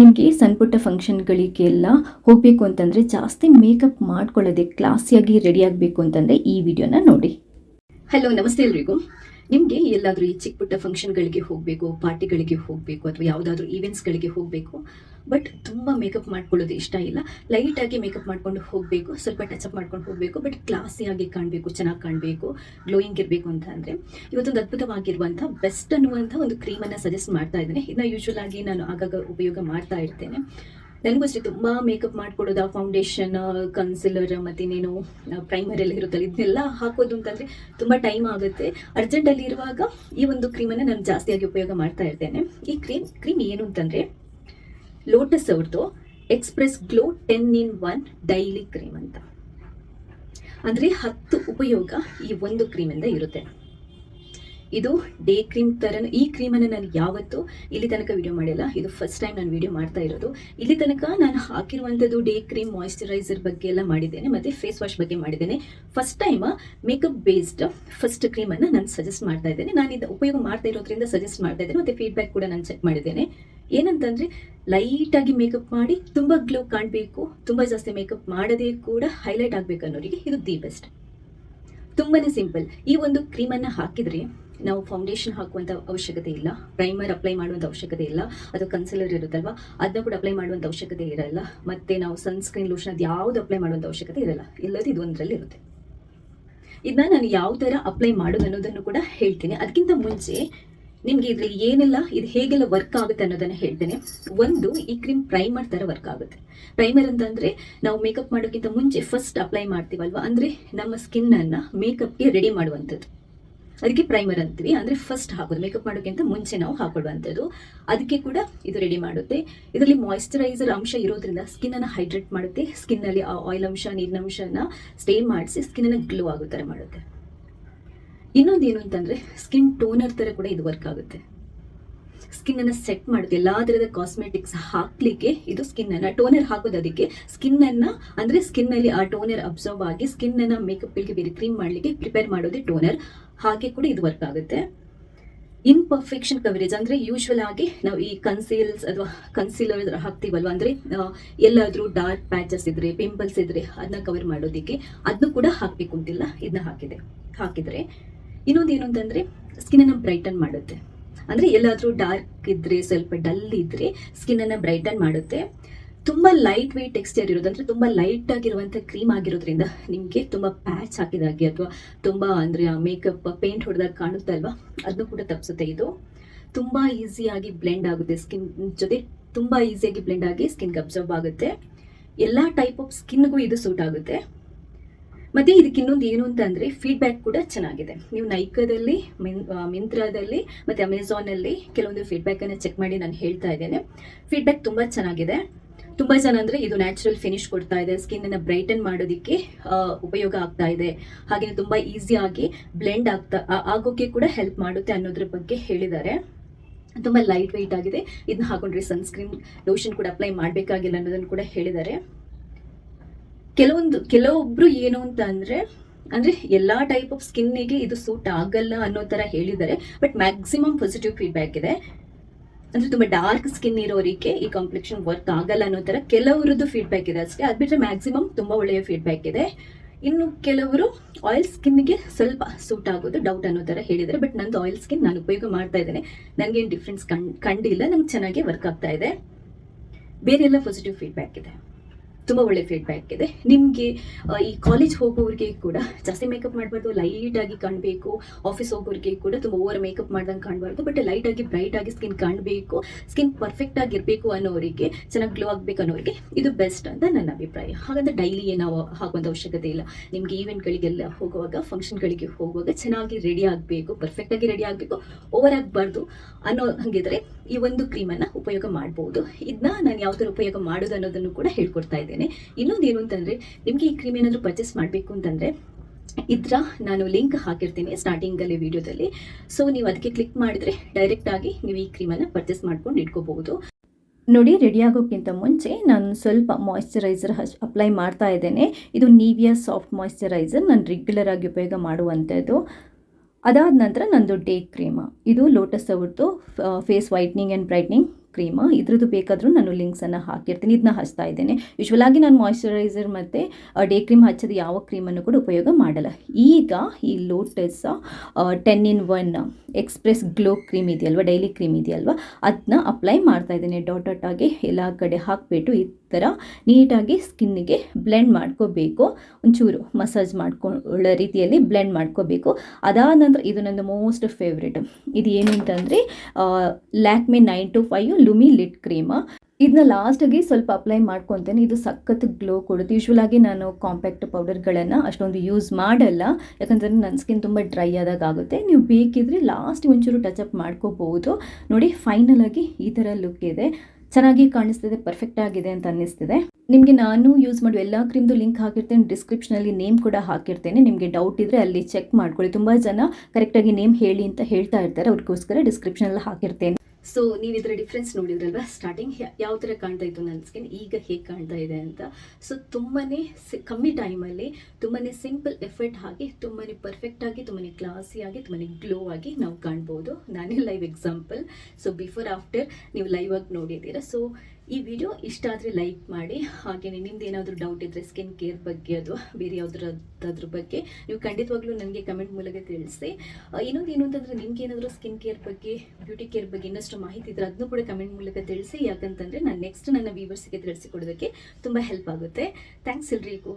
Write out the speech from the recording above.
ನಿಮಗೆ ಸಣ್ಣ ಪುಟ್ಟ ಫಂಕ್ಷನ್ಗಳಿಗೆಲ್ಲ ಹೋಗಬೇಕು ಅಂತಂದರೆ ಜಾಸ್ತಿ ಮೇಕಪ್ ಮಾಡ್ಕೊಳ್ಳೋದೆ ಕ್ಲಾಸಿಯಾಗಿ ರೆಡಿ ಆಗಬೇಕು ಅಂತಂದರೆ ಈ ವಿಡಿಯೋನ ನೋಡಿ. ಹಲೋ ನಮಸ್ತೆ ಎಲ್ರಿಗೂ. ನಿಮಗೆ ಎಲ್ಲಾದ್ರೂ ಈ ಚಿಕ್ಕ ಪುಟ್ಟ ಫಂಕ್ಷನ್ಗಳಿಗೆ ಹೋಗಬೇಕು ಪಾರ್ಟಿಗಳಿಗೆ ಹೋಗಬೇಕು, ಅಥವಾ ಯಾವುದಾದ್ರೂ ಈವೆಂಟ್ಸ್ಗಳಿಗೆ ಹೋಗಬೇಕು ಬಟ್ ತುಂಬಾ ಮೇಕಪ್ ಮಾಡ್ಕೊಳ್ಳೋದು ಇಷ್ಟ ಇಲ್ಲ. ಲೈಟಾಗಿ ಮೇಕಪ್ ಮಾಡ್ಕೊಂಡು ಹೋಗಬೇಕು, ಸ್ವಲ್ಪ ಟಚಪ್ ಮಾಡ್ಕೊಂಡು ಹೋಗಬೇಕು ಬಟ್ ಕ್ಲಾಸಿಯಾಗಿ ಕಾಣಬೇಕು, ಚೆನ್ನಾಗಿ ಕಾಣಬೇಕು ಗ್ಲೋಯಿಂಗ್ ಇರಬೇಕು ಅಂತ ಅಂದರೆ, ಇವತ್ತೊಂದು ಅದ್ಭುತವಾಗಿರುವಂಥ ಬೆಸ್ಟ್ ಅನ್ನುವಂತ ಒಂದು ಕ್ರೀಮ್ ಅನ್ನ ಸಜೆಸ್ಟ್ ಮಾಡ್ತಾ ಇದ್ದೇನೆ. ಇದನ್ನ ಯೂಶುವಲ್ ಆಗಿ ನಾನು ಆಗಾಗ ಉಪಯೋಗ ಮಾಡ್ತಾ ಇರ್ತೇನೆ. ನನಗೂ ಅಷ್ಟೇ ತುಂಬ ಮೇಕಪ್ ಮಾಡ್ಕೊಳ್ಳೋದು ಫೌಂಡೇಶನ್ ಕನ್ಸಿಲರ್ ಮತ್ತಿನ್ನೇನು ಪ್ರೈಮರ್ ಎಲ್ಲ ಇರುತ್ತಲ್ಲ, ಇದನ್ನೆಲ್ಲ ಹಾಕೋದು ಅಂತಂದರೆ ತುಂಬ ಟೈಮ್ ಆಗುತ್ತೆ. ಅರ್ಜೆಂಟಲ್ಲಿ ಇರುವಾಗ ಈ ಒಂದು ಕ್ರೀಮನ್ನು ನಾನು ಜಾಸ್ತಿಯಾಗಿ ಉಪಯೋಗ ಮಾಡ್ತಾ ಇರ್ತೇನೆ. ಈ ಕ್ರೀಮ್ ಕ್ರೀಮ್ ಏನು ಅಂತಂದರೆ ಲೋಟಸ್ ಅವ್ರದ್ದು express glow ten in one daily cream ಅಂತ. ಅಂದರೆ ಹತ್ತು ಉಪಯೋಗ ಈ ಒಂದು ಕ್ರೀಮಿಂದ ಇರುತ್ತೆ. ಇದು ಡೇ ಕ್ರೀಮ್ ಥರ ಈ ಕ್ರೀಮನ್ನು ನಾನು ಯಾವತ್ತೂ ಇಲ್ಲಿ ತನಕ ವಿಡಿಯೋ ಮಾಡಿಲ್ಲ. ಇದು ಫಸ್ಟ್ ಟೈಮ್ ನಾನು ವಿಡಿಯೋ ಮಾಡ್ತಾ ಇರೋದು. ಇಲ್ಲಿ ತನಕ ನಾನು ಹಾಕಿರುವಂಥದ್ದು ಡೇ ಕ್ರೀಮ್ ಮಾಯಿಶ್ಚರೈಸರ್ ಬಗ್ಗೆ ಎಲ್ಲ ಮಾಡಿದ್ದೇನೆ, ಮತ್ತು ಫೇಸ್ ವಾಶ್ ಬಗ್ಗೆ ಮಾಡಿದ್ದೇನೆ. First time makeup based first ಕ್ರೀಮನ್ನು ನಾನು ಸಜೆಸ್ಟ್ ಮಾಡ್ತಾ ಇದ್ದೇನೆ. ನಾನು ಇದು ಉಪಯೋಗ ಮಾಡ್ತಾ ಇರೋದ್ರಿಂದ ಸಜೆಸ್ಟ್ ಮಾಡ್ತಾ ಇದ್ದೇನೆ, ಮತ್ತು ಫೀಡ್ಬ್ಯಾಕ್ ಕೂಡ ನಾನು ಚೆಕ್ ಮಾಡಿದ್ದೇನೆ. ಏನಂತಂದರೆ ಲೈಟಾಗಿ ಮೇಕಪ್ ಮಾಡಿ ತುಂಬ ಗ್ಲೋ ಕಾಣಬೇಕು, ತುಂಬ ಜಾಸ್ತಿ ಮೇಕಪ್ ಮಾಡದೇ ಕೂಡ ಹೈಲೈಟ್ ಆಗಬೇಕು ಅನ್ನೋರಿಗೆ ಇದು ದಿ ಬೆಸ್ಟ್ ತುಂಬಾನೇ ಸಿಂಪಲ್ ಈ ಒಂದು ಕ್ರೀಮನ್ನು ಹಾಕಿದರೆ ನಾವು ಫೌಂಡೇಶನ್ ಹಾಕುವಂಥ ಅವಶ್ಯಕತೆ ಇಲ್ಲ. ಪ್ರೈಮರ್ ಅಪ್ಲೈ ಮಾಡುವಂಥ ಅವಶ್ಯಕತೆ ಇಲ್ಲ. ಅದು ಕನ್ಸಿಲರ್ ಇರುತ್ತಲ್ವಾ? ಅದನ್ನ ಕೂಡ ಅಪ್ಲೈ ಮಾಡುವಂಥ ಅವಶ್ಯಕತೆ ಇರಲ್ಲ. ಮತ್ತೆ ನಾವು ಸನ್ಸ್ಕ್ರೀನ್ ಲೋಷನ್ ಅದು ಯಾವುದು ಅಪ್ಲೈ ಮಾಡುವಂಥ ಅವಶ್ಯಕತೆ ಇರಲ್ಲ. ಇಲ್ಲದ ಇದು ಒಂದರಲ್ಲಿ ಇರುತ್ತೆ. ಇದನ್ನ ನಾನು ಯಾವ ಥರ ಅಪ್ಲೈ ಮಾಡೋದು ಅನ್ನೋದನ್ನು ಕೂಡ ಹೇಳ್ತೀನಿ. ಅದಕ್ಕಿಂತ ಮುಂಚೆ ನಿಮಗೆ ಇದರಲ್ಲಿ ಏನೆಲ್ಲ, ಇದು ಹೇಗೆಲ್ಲ ವರ್ಕ್ ಆಗುತ್ತೆ ಅನ್ನೋದನ್ನ ಹೇಳ್ತೇನೆ. ಒಂದು, ಈ ಕ್ರೀಮ್ ಪ್ರೈಮರ್ ಥರ ವರ್ಕ್ ಆಗುತ್ತೆ. ಪ್ರೈಮರ್ ಅಂತಂದ್ರೆ ನಾವು ಮೇಕಪ್ ಮಾಡೋಕ್ಕಿಂತ ಮುಂಚೆ ಫಸ್ಟ್ ಅಪ್ಲೈ ಮಾಡ್ತೀವಲ್ವಾ? ಅಂದ್ರೆ ನಮ್ಮ ಸ್ಕಿನ್ ಅನ್ನ ಮೇಕಪ್ಗೆ ರೆಡಿ ಮಾಡುವಂಥದ್ದು. ಅದಕ್ಕೆ ಪ್ರೈಮರ್ ಅಂತೀವಿ. ಅಂದ್ರೆ ಫಸ್ಟ್ ಹಾಕೋದು. ಮೇಕಪ್ ಮಾಡೋಕ್ಕಿಂತ ಮುಂಚೆ ನಾವು ಹಾಕೊಳ್ಳುವಂಥದ್ದು ಅದಕ್ಕೆ ಕೂಡ ಇದು ರೆಡಿ ಮಾಡುತ್ತೆ. ಇದರಲ್ಲಿ ಮಾಯಿಶ್ಚರೈಸರ್ ಅಂಶ ಇರೋದ್ರಿಂದ ಸ್ಕಿನ್ನನ್ನು ಹೈಡ್ರೇಟ್ ಮಾಡುತ್ತೆ. ಸ್ಕಿನ್ ಅಲ್ಲಿ ಆ ಆಯಿಲ್ ಅಂಶ, ನೀರಿನ ಅಂಶನ ಸ್ಟೇ ಮಾಡಿಸಿ ಸ್ಕಿನ್ ಅನ್ನ ಗ್ಲೋ ಆಗೋ ಥರ ಮಾಡುತ್ತೆ. ಇನ್ನೊಂದು ಏನು ಅಂತಂದ್ರೆ ಸ್ಕಿನ್ ಟೋನರ್ ತರ ಕೂಡ ಇದು ವರ್ಕ್ ಆಗುತ್ತೆ. ಸ್ಕಿನ್ ಅನ್ನ ಸೆಟ್ ಮಾಡುತ್ತೆ ಎಲ್ಲಾ ತರದ ಕಾಸ್ಮೆಟಿಕ್ಸ್ ಹಾಕ್ಲಿಕ್ಕೆ ಇದು ಸ್ಕಿನ್ ಅನ್ನ ಟೋನರ್ ಹಾಕೋದು ಅನ್ನ, ಅಂದ್ರೆ ಸ್ಕಿನ್ ಅಲ್ಲಿ ಆ ಟೋನರ್ ಅಬ್ಸರ್ವ್ ಆಗಿ ಸ್ಕಿನ್ ಅನ್ನ ಮೇಕಪ್ಗೆ ಬೇರೆ ಕ್ರೀಮ್ ಮಾಡ್ಲಿಕ್ಕೆ ಪ್ರಿಪೇರ್ ಮಾಡೋದೇ ಟೋನರ್ ಹಾಗೆ ಕೂಡ ಇದು ವರ್ಕ್ ಆಗುತ್ತೆ. ಇನ್ಪರ್ಫೆಕ್ಷನ್ ಕವರೇಜ್ ಅಂದ್ರೆ ಯೂಶ್ವಲ್ ಆಗಿ ನಾವು ಈ ಕನ್ಸೀಲ್ಸ್ ಅಥವಾ ಕನ್ಸೀಲರ್ ಹಾಕ್ತೀವಲ್ವ, ಅಂದ್ರೆ ಎಲ್ಲಾದ್ರೂ ಡಾರ್ಕ್ ಪ್ಯಾಚಸ್ ಇದ್ರೆ ಪಿಂಪಲ್ಸ್ ಇದ್ರೆ ಅದನ್ನ ಕವರ್ ಮಾಡೋದಕ್ಕೆ ಅದನ್ನು ಕೂಡ ಹಾಕ್ಬೇಕು ಅಂತಿಲ್ಲ ಇದನ್ನ ಹಾಕಿದೆ, ಹಾಕಿದ್ರೆ. ಇನ್ನೊಂದು ಏನು ಅಂತಂದ್ರೆ ಸ್ಕಿನ್ ಅನ್ನ ಬ್ರೈಟನ್ ಮಾಡುತ್ತೆ. ಅಂದ್ರೆ ಎಲ್ಲಾದರೂ ಡಾರ್ಕ್ ಇದ್ರೆ, ಸ್ವಲ್ಪ ಡಲ್ ಇದ್ರೆ ಸ್ಕಿನ್ ಅನ್ನ ಬ್ರೈಟನ್ ಮಾಡುತ್ತೆ. ತುಂಬಾ ಲೈಟ್ ವೆಯ್ಟ್ ಟೆಕ್ಸ್ಚರ್ ಇರೋದು, ಅಂದ್ರೆ ತುಂಬಾ ಲೈಟ್ ಆಗಿರುವಂತ ಕ್ರೀಮ್ ಆಗಿರೋದ್ರಿಂದ ನಿಮಗೆ ತುಂಬಾ ಪ್ಯಾಚ್ ಹಾಕಿದಾಗೆ ಅಥವಾ ತುಂಬಾ ಅಂದ್ರೆ ಮೇಕಪ್ ಪೇಂಟ್ ಹೊಡೆದಾಗ ಕಾಣುತ್ತೆ ಅಲ್ವಾ? ಅದನ್ನು ಕೂಡ ತಪ್ಪಿಸುತ್ತೆ ಇದು. ತುಂಬಾ ಈಸಿಯಾಗಿ ಬ್ಲೆಂಡ್ ಆಗುತ್ತೆ ಸ್ಕಿನ್ ಜೊತೆ, ತುಂಬಾ ಈಸಿಯಾಗಿ ಬ್ಲೆಂಡ್ ಆಗಿ ಸ್ಕಿನ್ಗೆ ಅಬ್ಸರ್ವ್ ಆಗುತ್ತೆ. ಎಲ್ಲಾ ಟೈಪ್ ಆಫ್ ಸ್ಕಿನ್ಗೂ ಇದು ಸೂಟ್ ಆಗುತ್ತೆ. ಮತ್ತೆ ಇದಕ್ಕೆ ಇನ್ನೊಂದು ಏನು ಅಂತ ಅಂದ್ರೆ ಫೀಡ್ಬ್ಯಾಕ್ ಕೂಡ ಚೆನ್ನಾಗಿದೆ. ನೀವು ನೈಕದಲ್ಲಿ, ಮಿನ್ ಮಿಂತ್ರಾದಲ್ಲಿ ಮತ್ತೆ ಅಮೆಝಾನ್ ಅಲ್ಲಿ ಕೆಲವೊಂದು ಫೀಡ್ಬ್ಯಾಕ್ ಅನ್ನ ಚೆಕ್ ಮಾಡಿ ನಾನು ಹೇಳ್ತಾ ಇದ್ದೇನೆ. ಫೀಡ್ಬ್ಯಾಕ್ ತುಂಬಾ ಚೆನ್ನಾಗಿದೆ. ತುಂಬಾ ಜನ ಅಂದರೆ ಇದು ನ್ಯಾಚುರಲ್ ಫಿನಿಶ್ ಕೊಡ್ತಾ ಇದೆ. ಸ್ಕಿನ್ನನ್ನು ಬ್ರೈಟನ್ ಮಾಡೋದಕ್ಕೆ ಉಪಯೋಗ ಆಗ್ತಾ ಇದೆ. ಹಾಗೆ ತುಂಬಾ ಈಸಿಯಾಗಿ ಬ್ಲೆಂಡ್ ಆಗ್ತಾ ಆಗೋಕ್ಕೆ ಆಗೋಕೆ ಕೂಡ ಹೆಲ್ಪ್ ಮಾಡುತ್ತೆ ಅನ್ನೋದ್ರ ಬಗ್ಗೆ ಹೇಳಿದ್ದಾರೆ. ತುಂಬಾ ಲೈಟ್ ವೆಯ್ಟ್ ಆಗಿದೆ. ಇದನ್ನ ಹಾಕೊಂಡ್ರೆ ಸನ್ಸ್ಕ್ರೀನ್ ಲೋಷನ್ ಕೂಡ ಅಪ್ಲೈ ಮಾಡಬೇಕಾಗಿಲ್ಲ ಅನ್ನೋದನ್ನು ಕೂಡ ಹೇಳಿದ್ದಾರೆ. ಕೆಲವೊಂದು, ಕೆಲವೊಬ್ರು ಏನು ಅಂತ ಅಂದ್ರೆ ಅಂದ್ರೆ ಎಲ್ಲಾ ಟೈಪ್ ಆಫ್ ಸ್ಕಿನ್ನಿಗೆ ಇದು ಸೂಟ್ ಆಗಲ್ಲ ಅನ್ನೋ ತರ ಹೇಳಿದ್ದಾರೆ ಬಟ್ ಮ್ಯಾಕ್ಸಿಮಮ್ ಪಾಸಿಟಿವ್ ಫೀಡ್ಬ್ಯಾಕ್ ಇದೆ. ಅಂದ್ರೆ ತುಂಬಾ ಡಾರ್ಕ್ ಸ್ಕಿನ್ ಇರೋರಿಗೆ ಈ ಕಾಂಪ್ಲೆಕ್ಷನ್ ವರ್ಕ್ ಆಗಲ್ಲ ಅನ್ನೋ ತರ ಕೆಲವರದ್ದು ಫೀಡ್ಬ್ಯಾಕ್ ಇದೆ ಅಷ್ಟೇ. ಅದ್ ಬಿಟ್ರೆ ಮ್ಯಾಕ್ಸಿಮಮ್ ತುಂಬಾ ಒಳ್ಳೆಯ ಫೀಡ್ಬ್ಯಾಕ್ ಇದೆ. ಇನ್ನು ಕೆಲವರು ಆಯಿಲ್ ಸ್ಕಿನ್ಗೆ ಸ್ವಲ್ಪ ಸೂಟ್ ಆಗೋದು ಡೌಟ್ ಅನ್ನೋ ತರ ಹೇಳಿದ್ದಾರೆ ಬಟ್ ನಂದು ಆಯಿಲ್ ಸ್ಕಿನ್ ನಾನು ಉಪಯೋಗ ಮಾಡ್ತಾ ಇದ್ದೇನೆ. ನನಗೇನು ಡಿಫ್ರೆನ್ಸ್ ಕಂಡು, ಕಂಡಿಲ್ಲ, ನಂಗೆ ಚೆನ್ನಾಗಿ ವರ್ಕ್ ಆಗ್ತಾ ಇದೆ. ಬೇರೆ ಎಲ್ಲ ಪಾಸಿಟಿವ್ ಫೀಡ್ಬ್ಯಾಕ್ ಇದೆ. ತುಂಬ ಒಳ್ಳೆ ಫೀಡ್ಬ್ಯಾಕ್ ಇದೆ. ನಿಮಗೆ ಈ ಕಾಲೇಜ್ ಹೋಗೋರಿಗೆ ಕೂಡ ಜಾಸ್ತಿ ಮೇಕಪ್ ಮಾಡಬಾರ್ದು ಲೈಟ್ ಆಗಿ ಕಾಣಬೇಕು ಆಫೀಸ್ ಹೋಗೋರಿಗೆ ಕೂಡ ತುಂಬ ಓವರ್ ಮೇಕಪ್ ಮಾಡ್ದಂಗೆ ಕಾಣಬಾರ್ದು ಬಟ್ ಲೈಟ್ ಆಗಿ ಬ್ರೈಟ್ ಆಗಿ ಸ್ಕಿನ್ ಕಾಣಬೇಕು ಸ್ಕಿನ್ ಪರ್ಫೆಕ್ಟ್ ಆಗಿರಬೇಕು ಅನ್ನೋರಿಗೆ, ಚೆನ್ನಾಗಿ ಗ್ಲೋ ಆಗಬೇಕು ಅನ್ನೋರಿಗೆ ಇದು ಬೆಸ್ಟ್ ಅಂತ ನನ್ನ ಅಭಿಪ್ರಾಯ. ಹಾಗಂದ್ರೆ ಡೈಲಿ ನಾವು ಹಾಕುವಂಥ ಅವಶ್ಯಕತೆ ಇಲ್ಲ. ನಿಮಗೆ ಈವೆಂಟ್ಗಳಿಗೆಲ್ಲ ಹೋಗುವಾಗ ಫಂಕ್ಷನ್ಗಳಿಗೆ ಹೋಗುವಾಗ ಚೆನ್ನಾಗಿ ರೆಡಿ ಆಗಬೇಕು ಪರ್ಫೆಕ್ಟ್ ಆಗಿ ರೆಡಿ ಆಗಬೇಕು ಓವರ್ ಆಗಬಾರ್ದು ಅನ್ನೋ ಹಾಗಿದ್ರೆ ಈ ಒಂದು ಕ್ರೀಮನ್ನು ಉಪಯೋಗ ಮಾಡ್ಬೋದು. ಇದನ್ನ ನಾನು ಯಾವ ಥರ ಉಪಯೋಗ ಮಾಡೋದು ಅನ್ನೋದನ್ನು ಕೂಡ ಹೇಳ್ಕೊಡ್ತಾ ಇದ್ದೇನೆ. ಇನ್ನೊಂದು ಏನು ಅಂತಂದರೆ, ನಿಮಗೆ ಈ ಕ್ರೀಮ್ ಏನಾದರೂ ಪರ್ಚೇಸ್ ಮಾಡಬೇಕು ಅಂತಂದರೆ, ಇದ್ರ ನಾನು ಲಿಂಕ್ ಹಾಕಿರ್ತೀನಿ ಸ್ಟಾರ್ಟಿಂಗಲ್ಲಿ ವಿಡಿಯೋದಲ್ಲಿ ಸೊ ನೀವು ಅದಕ್ಕೆ ಕ್ಲಿಕ್ ಮಾಡಿದ್ರೆ ಡೈರೆಕ್ಟ್ ಆಗಿ ನೀವು ಈ ಕ್ರೀಮನ್ನು ಪರ್ಚೇಸ್ ಮಾಡ್ಕೊಂಡು ಇಟ್ಕೋಬಹುದು. ನೋಡಿ ರೆಡಿ ಆಗೋಕ್ಕಿಂತ ಮುಂಚೆ ನಾನು ಸ್ವಲ್ಪ ಮಾಯಿಶ್ಚರೈಸರ್ ಹಚ್ ಅಪ್ಲೈ ಮಾಡ್ತಾ ಇದ್ದೇನೆ. ಇದು ನೀವಿಯ ಸಾಫ್ಟ್ ಮಾಯಿಶ್ಚರೈಸರ್ ನಾನು ರೆಗ್ಯುಲರ್ ಆಗಿ ಉಪಯೋಗ ಮಾಡುವಂಥದ್ದು. ಅದಾದ ನಂತರ ನಂದು ಡೇ ಕ್ರೀಮ್ ಇದು ಲೋಟಸ್ ಅವ್ರದ್ದು face whitening and brightening cream, ಇದ್ರದ್ದು ಬೇಕಾದರೂ ನಾನು ಲಿಂಕ್ಸನ್ನು ಹಾಕಿರ್ತೀನಿ ಇದನ್ನ ಹಚ್ತಾ ಇದ್ದೇನೆ. ಯೂಶ್ವಲಾಗಿ ನಾನು ಮಾಯಿಶ್ಚರೈಸರ್ ಮತ್ತು ಡೇ ಕ್ರೀಮ್ ಹಚ್ಚೋದು ಯಾವ ಕ್ರೀಮನ್ನು ಕೂಡ ಉಪಯೋಗ ಮಾಡಲ್ಲ. ಈಗ ಈ Lotus ten in one express glow cream ಇದೆಯಲ್ವ daily cream ಇದೆಯಲ್ವ ಅದನ್ನ ಅಪ್ಲೈ ಮಾಡ್ತಾ ಇದ್ದೇನೆ. ಡಾಟ್ ಡಾಟ್ ಆಗಿ ಎಲ್ಲ ಕಡೆ ಹಾಕಿಬಿಟ್ಟು ಈ ಥರ ನೀಟಾಗಿ ಸ್ಕಿನ್ನಿಗೆ ಬ್ಲೆಂಡ್ ಮಾಡ್ಕೋಬೇಕು. ಒಂಚೂರು ಮಸಾಜ್ ಮಾಡ್ಕೊಳ್ಳೋ ರೀತಿಯಲ್ಲಿ ಬ್ಲೆಂಡ್ ಮಾಡ್ಕೋಬೇಕು. ಅದಾದ ನಂತರ ಇದು ನನ್ನ ಮೋಸ್ಟ್ ಫೇವ್ರೇಟ್. ಇದು ಏನು ಅಂತಂದರೆ Lakme nine to five lumi lit cream. ಇದನ್ನ ಲಾಸ್ಟಾಗಿ ಸ್ವಲ್ಪ ಅಪ್ಲೈ ಮಾಡ್ಕೊತೇನೆ. ಇದು ಸಖತ್ ಗ್ಲೋ ಕೊಡುತ್ತೆ. ಯೂಶ್ವಲಾಗಿ ನಾನು ಕಾಂಪ್ಯಾಕ್ಟ್ ಪೌಡರ್ಗಳನ್ನು ಅಷ್ಟೊಂದು ಯೂಸ್ ಮಾಡಲ್ಲ. ಯಾಕಂದರೆ ನನ್ನ ಸ್ಕಿನ್ ತುಂಬ ಡ್ರೈ ಆದಾಗ ಆಗುತ್ತೆ. ನೀವು ಬೇಕಿದ್ರೆ ಲಾಸ್ಟ್ ಒಂಚೂರು ಟಚ್ ಅಪ್ ಮಾಡ್ಕೋಬಹುದು ನೋಡಿ, ಫೈನಲ್ ಆಗಿ ಈ ಥರ ಲುಕ್ ಇದೆ. ಚೆನ್ನಾಗಿ ಕಾಣಿಸ್ತಿದೆ ಪರ್ಫೆಕ್ಟ್ ಆಗಿದೆ ಅಂತ ಅನ್ನಿಸ್ತಿದೆ. ನಿಮಗೆ ನಾನು ಯೂಸ್ ಮಾಡುವ ಎಲ್ಲ ಕ್ರೀಮ್ದು ಲಿಂಕ್ ಹಾಕಿರ್ತೇನೆ ಡಿಸ್ಕ್ರಿಪ್ಷನಲ್ಲಿ ನೇಮ್ ಕೂಡ ಹಾಕಿರ್ತೇನೆ. ನಿಮಗೆ ಡೌಟ್ ಇದ್ದರೆ ಅಲ್ಲಿ ಚೆಕ್ ಮಾಡ್ಕೊಳ್ಳಿ. ತುಂಬ ಜನ ಕರೆಕ್ಟಾಗಿ ನೇಮ್ ಹೇಳಿ ಅಂತ ಹೇಳ್ತಾ ಇರ್ತಾರೆ. ಅವ್ರಿಗೋಸ್ಕರ ಡಿಸ್ಕ್ರಿಪ್ಷನಲ್ಲಿ ಹಾಕಿರ್ತೇನೆ. ಸೊ ನೀವು ಇದರ ಡಿಫ್ರೆನ್ಸ್ ನೋಡಿದ್ರಲ್ವಾ? ಸ್ಟಾರ್ಟಿಂಗ್ ಯಾವ ಥರ ಕಾಣ್ತಾ ಇತ್ತು ನನ್ನ ಸ್ಕಿನ್ ಈಗ ಹೇಗೆ ಕಾಣ್ತಾ ಇದೆ ಅಂತ. ಸೊ ತುಂಬಾನೇ ಸಿ- ಕಮ್ಮಿ ಟೈಮಲ್ಲಿ ತುಂಬಾ ಸಿಂಪಲ್ ಎಫರ್ಟ್ ಹಾಕಿ ತುಂಬಾನೇ ಪರ್ಫೆಕ್ಟಾಗಿ ತುಂಬಾ ತುಂಬಾನೇ ಕ್ಲಾಸಿ ಆಗಿ, ತುಂಬಾನೇ ಗ್ಲೋ ಆಗಿ ನಾವು ಕಾಣ್ಬೋದು. ನಾನೇ live example so before after ನೀವು ಲೈವ್ ಆಗಿ ನೋಡಿದ್ದೀರಾ. ಸೊ ಈ ವಿಡಿಯೋ ಇಷ್ಟ ಆದರೆ ಲೈಕ್ ಮಾಡಿ ಹಾಗೆಯೇ ನಿಮ್ದು ಏನಾದರೂ ಡೌಟ್ ಇದ್ದರೆ ಸ್ಕಿನ್ ಕೇರ್ ಬಗ್ಗೆ ಅದು ಬೇರೆ ಯಾವುದ್ರದ್ರ ಬಗ್ಗೆ ನೀವು ಖಂಡಿತವಾಗ್ಲೂ ನನಗೆ ಕಮೆಂಟ್ ಮೂಲಕ ತಿಳಿಸಿ. ಇನ್ನೊಂದು ಏನು ಅಂತಂದರೆ ನಿಮ್ಗೆ ಏನಾದರೂ ಸ್ಕಿನ್ ಕೇರ್ ಬಗ್ಗೆ ಬ್ಯೂಟಿ ಕೇರ್ ಬಗ್ಗೆ ಇನ್ನಷ್ಟು ಮಾಹಿತಿ ಇದ್ರೆ ಅದನ್ನು ಕೂಡ ಕಮೆಂಟ್ ಮೂಲಕ ತಿಳಿಸಿ. ಯಾಕಂತಂದರೆ ನಾನು ನೆಕ್ಸ್ಟ್ ನನ್ನ ವ್ಯೂವರ್ಸ್ಗೆ ತಿಳಿಸಿಕೊಡೋದಕ್ಕೆ ತುಂಬ ಹೆಲ್ಪ್ ಆಗುತ್ತೆ. ಥ್ಯಾಂಕ್ಸ್ ಎಲ್ರಿಗೂ.